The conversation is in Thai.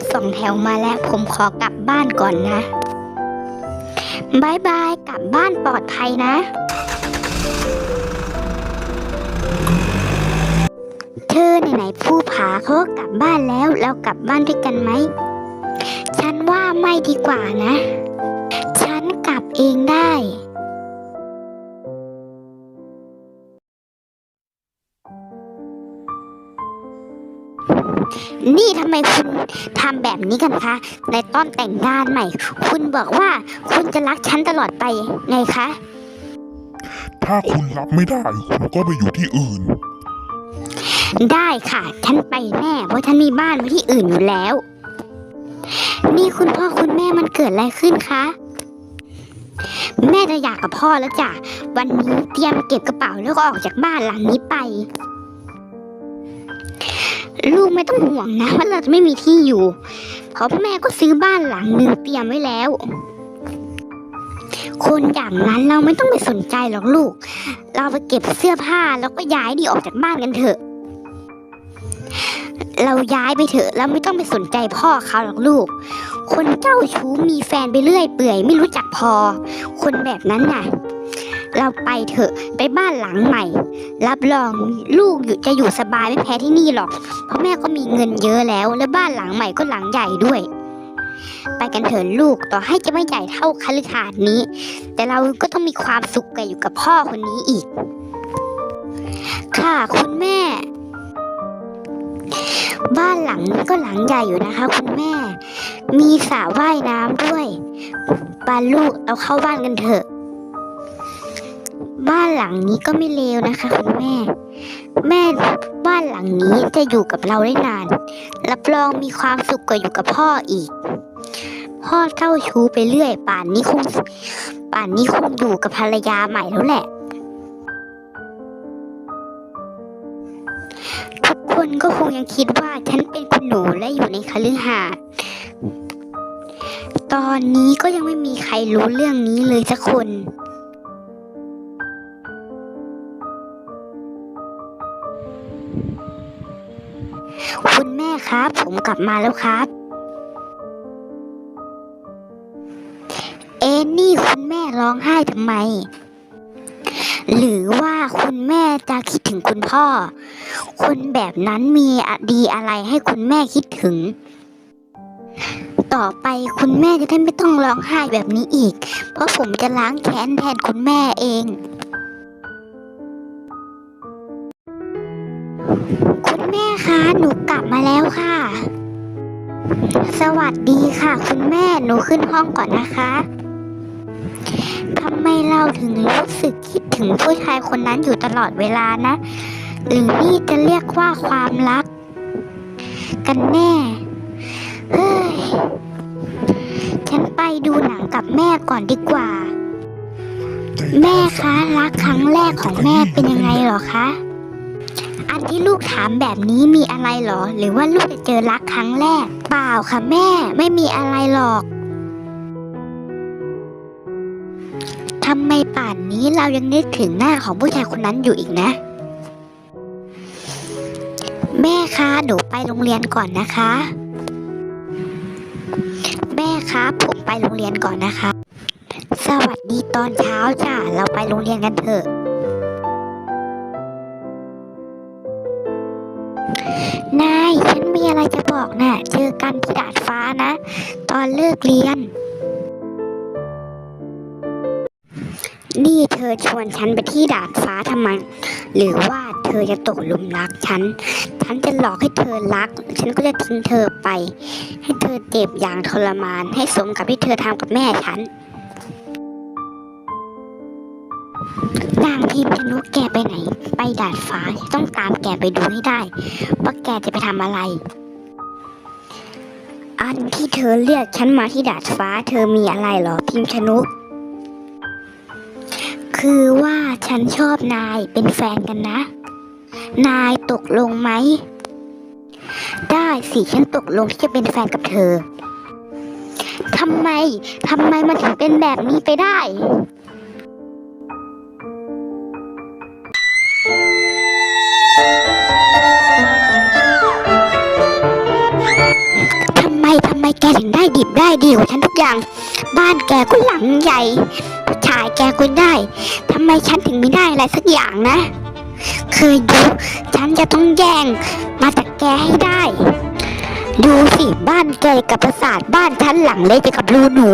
ถสองแถวมาแล้ว ผมขอกลับบ้านก่อนนะบายบาย กลับบ้านปลอดภัยนะ เธอไหนๆผู้ผาเขาก็กลับบ้านแล้ว เรากลับบ้านด้วยกันไหม ฉันว่าไม่ดีกว่านะ ฉันกลับเองได้ นี่ทำไมคุณทำแบบนี้กันคะ ในตอนแต่งงานใหม่ คุณบอกว่าคุณจะรักฉันตลอดไปไงคะ ถ้าคุณรับไม่ได้คุณก็ไปอยู่ที่อื่น ได้ค่ะ ฉันไปแน่เพราะฉันมีบ้านไว้ที่อื่นอยู่แล้ว นี่คุณพ่อคุณแม่มันเกิดอะไรขึ้นคะแม่จะอยากกับพ่อแล้วจ้ะ วันนี้เตรียมเก็บกระเป๋าแล้วก็ออกจากบ้านหลังนี้ไป ลูกไม่ต้องห่วงนะว่าเราจะไม่มีที่อยู่ เพราะพ่อแม่ก็ซื้อบ้านหลังหนึ่งเตรียมไว้แล้ว คนอย่างนั้นเราไม่ต้องไปสนใจหรอกลูก เราไปเก็บเสื้อผ้าแล้วก็ย้ายดีออกจากบ้านกันเถอะ เราย้ายไปเถอะเราไม่ต้องไปสนใจพ่อเขาหรอกลูก คนเจ้าชู้มีแฟนไปเรื่อยเปื่อย ไม่รู้จักพอ คนแบบนั้นน่ะ เราไปเถอะไปบ้านหลังใหม่ รับรองลูกอยู่จะอยู่สบายไม่แพ้ที่นี่หรอก เพราะแม่ก็มีเงินเยอะแล้ว และบ้านหลังใหม่ก็หลังใหญ่ด้วย ไปกันเถอะลูกต่อให้จะไม่ใหญ่เท่าคฤหาสน์นี้ แต่เราก็ต้องมีความสุขกับอยู่กับพ่อคนนี้อีก ค่ะคุณแม่ บ้านหลังนี้ก็หลังใหญ่อยู่นะคะ คุณแม่ มีสระว่ายน้ำด้วยปาลูกเอาเข้าบ้านกันเถอะ บ้านหลังนี้ก็ไม่เลวนะคะคุณแม่ แม่บ้านหลังนี้จะอยู่กับเราได้นาน รับรองมีความสุขกว่าอยู่กับพ่ออีก พ่อเจ้าชู้ไปเรื่อย ป่านนี้คงป่านนี้คงอยู่กับภรรยาใหม่แล้วแหละ ทุกคนก็คงยังคิดว่าฉันเป็นคุณหนูและอยู่ในคฤหาสน์ตอนนี้ก็ยังไม่มีใครรู้เรื่องนี้เลยสักคน คุณแม่ครับ ผมกลับมาแล้วครับ เอ็นนี่คุณแม่ร้องไห้ทำไม หรือว่าคุณแม่จะคิดถึงคุณพ่อ คนแบบนั้นมีอดีอะไรให้คุณแม่คิดถึง ต่อไปคุณแม่จะได้ไม่ต้องร้องไห้แบบนี้อีก เพราะผมจะล้างแค้นแทนคุณแม่เอง คุณแม่คะ หนูกลับมาแล้วค่ะ สวัสดีค่ะ คุณแม่ หนูขึ้นห้องก่อนนะคะทำไมเราถึงรู้สึกคิดถึงผู้ชายคนนั้นอยู่ตลอดเวลานะ หรือนี่จะเรียกว่าความรัก กันแน่เฮ้ย ฉันไปดูหนังกับแม่ก่อนดีกว่า แม่คะรักครั้งแรกของแม่เป็นยังไงเหรอคะันที่ลูกถามแบบนี้มีอะไรเหรอ หรือว่าลูกจะเจอรักครั้งแรก เปล่าค่ะแม่ ไม่มีอะไรหรอกทำไมป่านนี้เรายังนึกถึงหน้าของผู้ชายคนนั้นอยู่อีกนะ แม่คะหนูไปโรงเรียนก่อนนะคะ แม่ครับผมไปโรงเรียนก่อนนะคะ สวัสดีตอนเช้าจ้ะเราไปโรงเรียนกันเถอะ นาย ฉันมีอะไรจะบอกนะ่ะ เจอกันที่ดาดฟ้านะ ตอนเลิกเรียน นี่เธอชวนฉันไปที่ดาดฟ้าทำไม หรือว่าเธอจะตกหลุมรักฉัน ฉันจะหลอกให้เธอรัก ฉันก็จะทิ้งเธอไป ให้เธอเจ็บอย่างทรมาน ให้สมกับที่เธอทำกับแม่ฉัน นางพิมพ์ชนุกแกไปไหน ไปดาดฟ้าต้องตามแกไปดูให้ได้ว่าแกจะไปทำอะไร อันที่เธอเรียกฉันมาที่ดาดฟ้า เธอมีอะไรหรอพิมชนุกคือว่าฉันชอบนายเป็นแฟนกันนะ นายตกลงไหม ได้สิฉันตกลงที่จะเป็นแฟนกับเธอทำไมทำไมมันถึงเป็นแบบนี้ไปได้ ทำไมดิบได้ดีกว่าฉันทุกอย่าง บ้านแกก็หลังใหญ่ผู้ชายแกก็ได้ทำไมฉันถึงไม่ได้อะไรสักอย่างนะเคยดูฉันจะต้องแย่งมาจากแกให้ได้ ดูสิบ้านแกกับปราสาทบ้านฉันหลังเล็กกับรูหนู